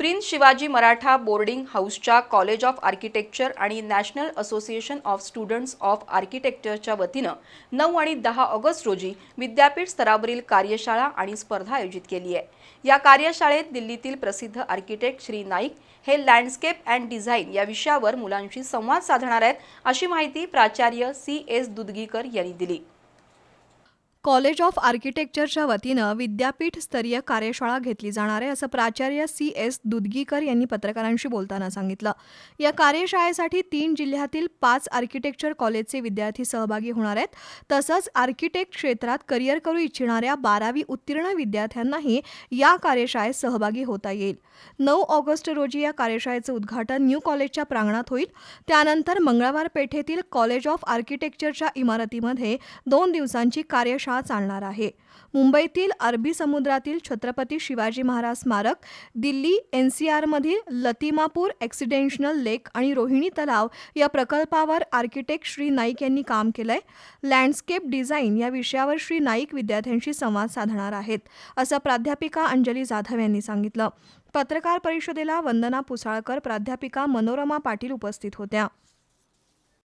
Prince Shivaji Maratha boarding हाऊसच्या college of architecture आणि national association of students of आर्किटेक्चरच्या वतीनं नऊ आणि दहा ऑगस्ट रोजी विद्यापीठ स्तरावरील कार्यशाळा आणि स्पर्धा आयोजित केली आहे. या कार्यशाळेत दिल्लीतील प्रसिद्ध आर्किटेक्ट श्री नाईक हे लँडस्केप अँड डिझाईन या विषयावर मुलांशी संवाद साधणार आहेत अशी माहिती प्राचार्य सी एस दुदगीकर यांनी दिली. कॉलेज ऑफ आर्किटेक्चरच्या वतीनं विद्यापीठ स्तरीय कार्यशाळा घेतली जाणार आहे असं प्राचार्य सी एस दुदगीकर यांनी पत्रकारांशी बोलताना सांगितलं. या कार्यशाळेसाठी तीन जिल्ह्यातील पाच आर्किटेक्चर कॉलेजचे विद्यार्थी सहभागी होणार आहेत. तसंच आर्किटेक्ट क्षेत्रात करिअर करू इच्छिणाऱ्या बारावी उत्तीर्ण विद्यार्थ्यांनाही या कार्यशाळेत सहभागी होता येईल. नऊ ऑगस्ट रोजी या कार्यशाळेचं उद्घाटन न्यू कॉलेजच्या प्रांगणात होईल. त्यानंतर मंगळवार पेठेतील कॉलेज ऑफ आर्किटेक्चरच्या इमारतीमध्ये दोन दिवसांची कार्यशाळा चालणार आहे. मुंबईतील अरबी समुद्रातील छत्रपती शिवाजी महाराज स्मारक दिल्ली एन सी आरमधील लतिमापूर ॲक्सिडेन्शनल लेक आणि रोहिणी तलाव या प्रकल्पावर आर्किटेक्ट श्री नाईक यांनी काम केलंय. लँडस्केप डिझाईन या विषयावर श्री नाईक विद्यार्थ्यांशी संवाद साधणार आहेत असं प्राध्यापिका अंजली जाधव यांनी सांगितलं. पत्रकार परिषदेला वंदना पुसाळकर प्राध्यापिका मनोरमा पाटील उपस्थित होत्या.